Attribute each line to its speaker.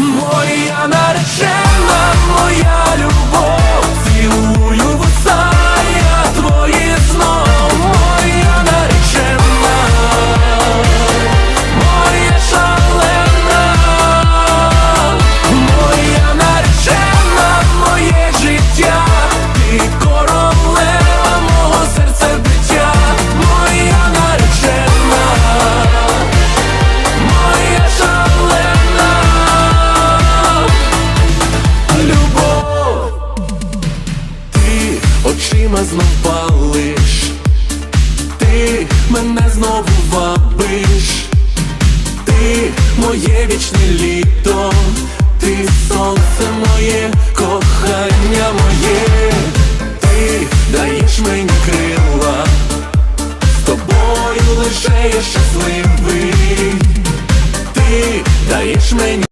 Speaker 1: Моя наречена, очима знов палиш, ти мене знову вабиш, ти моє вічне літо, ти сонце моє, кохання моє, ти даєш мені крила, тобою лише я щасливий, ти даєш мені.